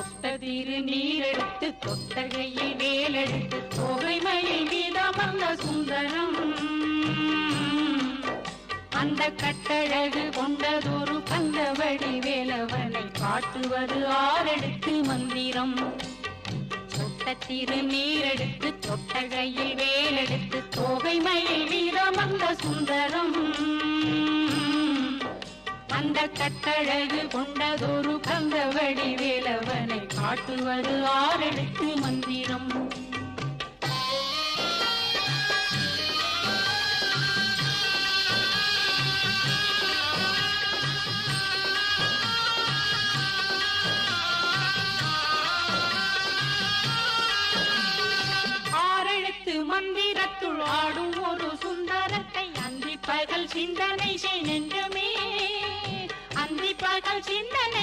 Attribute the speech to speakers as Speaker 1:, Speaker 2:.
Speaker 1: தொட்டதிரு நீரெடுத்து தொட்டகையில் வேலெடுத்து தொகை மயில் வீதமல்ல சுந்தரம். அந்த கட்டழகு கொண்டதொரு கந்தவடி வேலவனை காட்டுவது ஆறெடுத்து மந்திரம். தொட்டத்திரு நீரெடுத்து தொட்டகையில் வேலெடுத்து தொகை மயில் வீரமந்த சுந்தரம். அந்த கட்டழகு கொண்டதொரு கந்தவடி வேலவன் காட்டுவது ஆறெடுத்து மந்திரம். மந்திரத்துள் ஆடும் ஒரு சுந்தரத்தை அந்தி பகல் சிந்தனை செய் நெஞ்சமே அந்தி பகல் சிந்தனை